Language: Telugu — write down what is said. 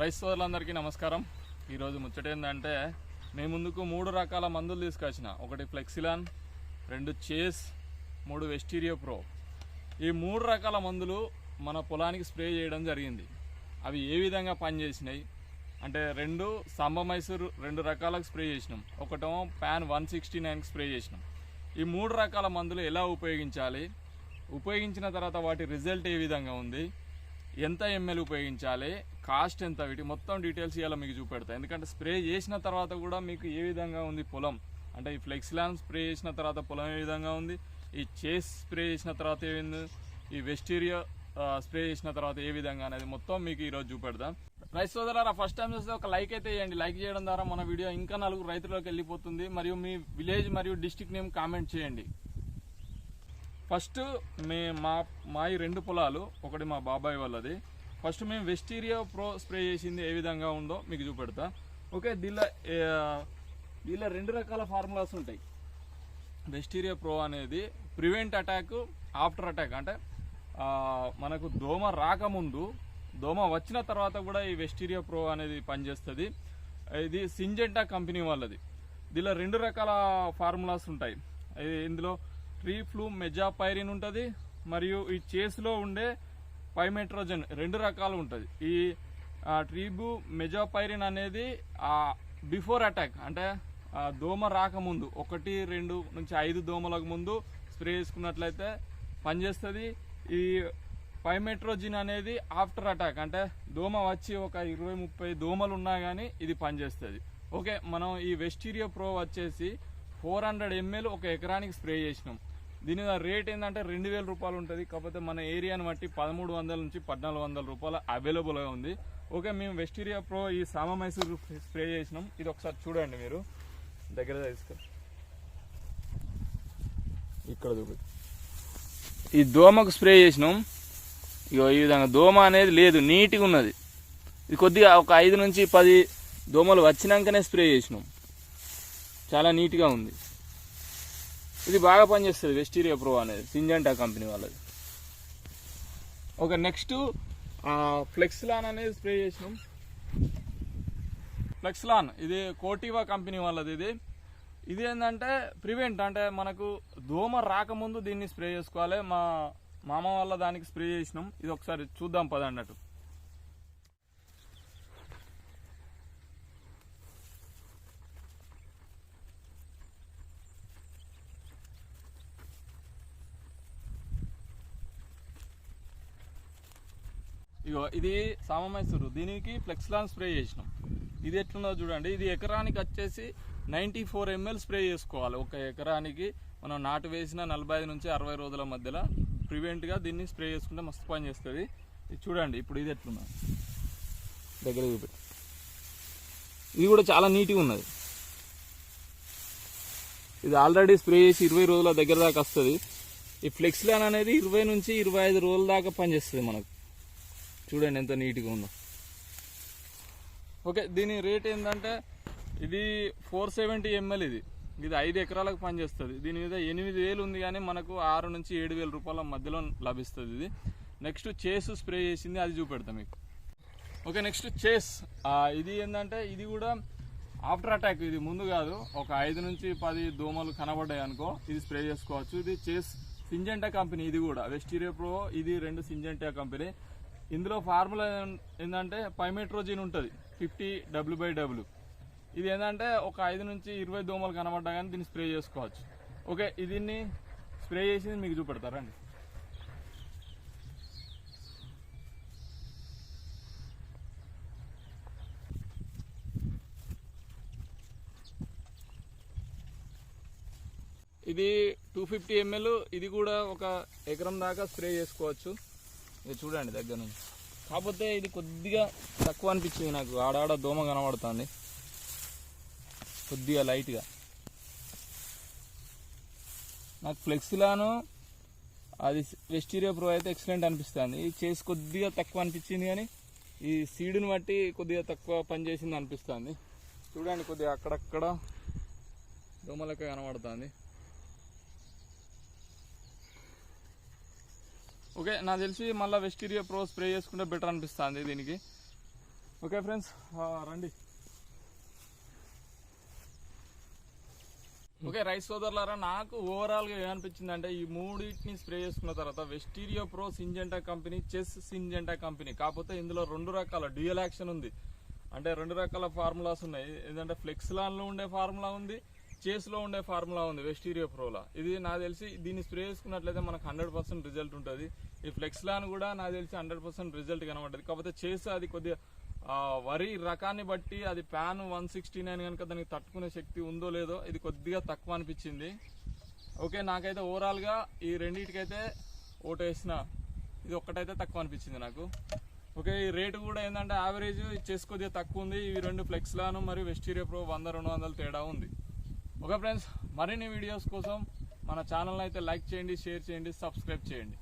రైస్ సోదరులందరికీ నమస్కారం. ఈరోజు ముచ్చట ఏంటంటే మేము ముందుకు మూడు రకాల మందులు తీసుకొచ్చిన. ఒకటి ఫ్లెక్సిలాన్ రెండు చేస్ మూడు వెస్టీరియో ప్రో. ఈ మూడు రకాల మందులు మన పొలానికి స్ప్రే చేయడం జరిగింది. అవి ఏ విధంగా పనిచేసినాయి? అంటే రెండు సాంబ మైసూరు రెండు రకాలకు స్ప్రే చేసినాం. ఒకటేమో ప్యాన్ వన్ సిక్స్టీ నైన్కి స్ప్రే చేసినాం. ఈ మూడు రకాల మందులు ఎలా ఉపయోగించాలి? ఉపయోగించిన తర్వాత వాటి రిజల్ట్ ఏ విధంగా ఉంది? ఎంత ఎంఎల్ ఉపయోగించాలి? కాస్ట్ ఎంత? వీటి మొత్తం డీటెయిల్స్ ఇవాళ మీకు చూపెడతా. ఎందుకంటే స్ప్రే చేసిన తర్వాత కూడా మీకు ఏ విధంగా ఉంది పొలం? అంటే ఈ ఫ్లెక్సిలాన్ స్ప్రే చేసిన తర్వాత పొలం ఏ విధంగా ఉంది? ఈ చేస్ స్ప్రే చేసిన తర్వాత ఏమైంది? ఈ వెస్టీరియా స్ప్రే చేసిన తర్వాత ఏ విధంగా అనేది మొత్తం మీకు ఈరోజు చూపెడదాం రైతు సోదరులారా ఫస్ట్ టైం చూస్తే ఒక లైక్ అయితే చేయండి లైక్ చేయడం ద్వారా మన వీడియో ఇంకా నలుగురు రైతులకు వెళ్ళిపోతుంది. మరియు మీ విలేజ్ మరియు డిస్టిక్ నేమ్ కామెంట్ చేయండి. ఫస్ట్ మే మా మా ఈ రెండు పొలాలు ఒకటి మా బాబాయ్ వాళ్ళది. ఫస్ట్ మేము వెస్టీరియా ప్రో స్ప్రే చేసింది ఏ విధంగా ఉందో మీకు చూపెడతా. ఓకే దీనిలో దీనిలో రెండు రకాల ఫార్ములాస్ ఉంటాయి. వెస్టీరియా ప్రో అనేది ప్రివెంట్ అటాక్ ఆఫ్టర్ అటాక్. అంటే మనకు దోమ రాకముందు దోమ వచ్చిన తర్వాత కూడా ఈ వెస్టీరియా ప్రో అనేది పనిచేస్తుంది. ఇది సింజెంటా కంపెనీ వాళ్ళది. దీనిలో రెండు రకాల ఫార్ములాస్ ఉంటాయి. ఇందులో ట్రీ ఫ్లూ మెజాపైరిన్ ఉంటుంది మరియు ఈ చేస్లో ఉండే పైమెట్రోజన్ రెండు రకాలు ఉంటుంది. ఈ ట్రీబు మెజాపైరిన్ అనేది బిఫోర్ అటాక్ అంటే దోమ రాకముందు ఒకటి రెండు నుంచి ఐదు దోమలకు ముందు స్ప్రే చేసుకున్నట్లయితే పనిచేస్తుంది. ఈ పైమెట్రోజిన్ అనేది ఆఫ్టర్ అటాక్ అంటే దోమ వచ్చి ఒక ఇరవై ముప్పై దోమలు ఉన్నా కానీ ఇది పనిచేస్తుంది. ఓకే మనం ఈ వెస్టీరియో ప్రో వచ్చేసి ఫోర్ హండ్రెడ్ ఎంఎల్ ఒక ఎకరానికి స్ప్రే చేసినాం. దీని రేట్ ఏంటంటే రెండు వేల రూపాయలు ఉంటుంది. కాకపోతే మన ఏరియాని బట్టి పదమూడు వందల నుంచి పద్నాలుగు వందల రూపాయలు అవైలబుల్గా ఉంది. ఓకే మేము వెస్టీరియా ప్రో ఈ సామ మైసూర్ స్ప్రే చేసినాం. ఇది ఒకసారి చూడండి మీరు. దగ్గర తీసుకో. ఇక్కడ చూపి ఈ దోమకు స్ప్రే చేసినాం. ఇగో ఈ విధంగా దోమ అనేది లేదు నీట్గా ఉన్నది. ఇది కొద్దిగా ఒక ఐదు నుంచి పది దోమలు వచ్చినాకనే స్ప్రే చేసినాం. చాలా నీట్గా ఉంది. ఇది బాగా పనిచేస్తుంది వెస్టీరియా ప్రో అనేది సింజంటా కంపెనీ వాళ్ళది. ఓకే నెక్స్ట్ ఫ్లెక్స్లాన్ అనేది స్ప్రే చేసినాం. ఫ్లెక్స్లాన్ ఇది కోటివా కంపెనీ వాళ్ళది ఇది. ఇది ఏంటంటే ప్రివెంట్ అంటే మనకు దోమ రాకముందు దీన్ని స్ప్రే చేసుకోవాలి. మా మామ వాళ్ళ దానికి స్ప్రే చేసినాం. ఇది ఒకసారి చూద్దాం పదన్నట్టు ఇగో ఇది సామమైసూరు దీనికి ఫ్లెక్స్లాన్ స్ప్రే చేసినాం. ఇది ఎట్లున్నదో చూడండి. ఇది ఎకరానికి వచ్చేసి నైంటీ ఫోర్ ఎంఎల్ స్ప్రే చేసుకోవాలి. ఒక ఎకరానికి మనం నాటు వేసిన నలభై ఐదు నుంచి అరవై రోజుల మధ్యలో ప్రివెంట్గా దీన్ని స్ప్రే చేసుకుంటే మస్తు పని చేస్తుంది. ఇది చూడండి ఇప్పుడు ఇది ఎట్లున్నా దగ్గర చూపెట్టి ఇది కూడా చాలా నీట్గా ఉన్నది. ఇది ఆల్రెడీ స్ప్రే చేసి ఇరవై రోజుల దగ్గర దాకా వస్తుంది. ఈ ఫ్లెక్స్లాన్ అనేది ఇరవై నుంచి ఇరవై ఐదు రోజుల దాకా పనిచేస్తుంది మనకు. చూడండి ఎంత నీట్గా ఉందో. ఓకే దీని రేట్ ఏంటంటే ఇది ఫోర్ సెవెంటీ ఎంఎల్ ఇది. ఇది ఐదు ఎకరాలకు పనిచేస్తుంది. దీని మీద ఎనిమిది వేలు ఉంది కానీ మనకు ఆరు నుంచి ఏడు వేల రూపాయల మధ్యలో లభిస్తుంది ఇది. నెక్స్ట్ చేసు స్ప్రే చేసింది అది చూపెడతాం మీకు. ఓకే నెక్స్ట్ చేస్. ఇది ఏంటంటే ఇది కూడా ఆఫ్టర్ అటాక్ ఇది ముందు కాదు. ఒక ఐదు నుంచి పది దోమలు కనబడ్డాయి అనుకో ఇది స్ప్రే చేసుకోవచ్చు. ఇది చేస్ సింజెంటా కంపెనీ ఇది కూడా. వెస్టీరియా ప్రో ఇది రెండు సింజెంటా కంపెనీ. ఇందులో ఫార్ములా ఏంటంటే పైమెట్రోజిన్ ఉంటుంది ఫిఫ్టీ డబ్ల్యూ బై డబ్ల్యూ. ఇది ఏంటంటే ఒక ఐదు నుంచి ఇరవై దోమలు కనబడ్డా కానీ దీన్ని స్ప్రే చేసుకోవచ్చు. ఓకే దీన్ని స్ప్రే చేసి మీకు చూపెడతారండి ఇది టూ ఫిఫ్టీ ఎంఎల్ ఇది కూడా ఒక ఎకరం దాకా స్ప్రే చేసుకోవచ్చు. ఇది చూడండి దగ్గర నుంచి. కాకపోతే ఇది కొద్దిగా తక్కువ అనిపించింది నాకు. ఆడాడ దోమ కనబడుతుంది. కొద్దిగా లైట్గా. నాకు ఫ్లెక్సిలాను అది వెస్టీరియా ప్రో అయితే ఎక్సలెంట్ అనిపిస్తుంది. ఇది చేసి కొద్దిగా తక్కువ అనిపించింది కానీ ఈ సీడుని బట్టి కొద్దిగా తక్కువ పనిచేసింది అనిపిస్తుంది. చూడండి కొద్దిగా అక్కడక్కడ దోమలక్క కనబడుతుంది. ఓకే నాకు తెలిసి మళ్ళీ వెస్టీరియా ప్రో స్ప్రే చేసుకుంటే బెటర్ అనిపిస్తుంది దీనికి. ఓకే ఫ్రెండ్స్ రండి. ఓకే రైస్ సోదరులారా నాకు ఓవరాల్గా ఏమనిపించింది అంటే ఈ మూడింటిని స్ప్రే చేసుకున్న తర్వాత వెస్టీరియో ప్రో సింజెంటా కంపెనీ చెస్ సింజెంటా కంపెనీ కాకపోతే ఇందులో రెండు రకాల డ్యూయల్ యాక్షన్ ఉంది. అంటే రెండు రకాల ఫార్ములాస్ ఉన్నాయి. ఏంటంటే ఫ్లెక్స్లాన్లో ఉండే ఫార్ములా ఉంది. చేస్లో ఉండే ఫార్ములా ఉంది వెస్టీరియో ప్రోలా ఇది నాకు తెలిసి దీన్ని స్ప్రే చేసుకున్నట్లయితే మనకు హండ్రెడ్ పర్సెంట్ రిజల్ట్ ఉంటుంది. ఈ ఫ్లెక్స్లాన్ కూడా నాకు తెలిసి హండ్రెడ్ పర్సెంట్ రిజల్ట్ కనబడ్డది. కాకపోతే చేస్ అది కొద్దిగా వరి రకాన్ని బట్టి అది ప్యాన్ వన్ సిక్స్టీ నైన్ కనుక దానికి తట్టుకునే శక్తి ఉందో లేదో ఇది కొద్దిగా తక్కువ అనిపించింది. ఓకే నాకైతే ఓవరాల్గా ఈ రెండింటికైతే ఓటేసిన ఇది ఒక్కటైతే తక్కువ అనిపించింది నాకు. ఓకే ఈ రేటు కూడా ఏంటంటే యావరేజ్ చెస్ కొద్దిగా తక్కువ ఉంది. ఈ రెండు ఫ్లెక్స్లాను మరియు వెస్టీరియా ప్రో వంద రెండు వందల తేడా ఉంది. ఓకే ఫ్రెండ్స్ మరిన్ని వీడియోస్ కోసం మన ఛానల్ అయితే లైక్ చేయండి షేర్ చేయండి సబ్స్క్రైబ్ చేయండి.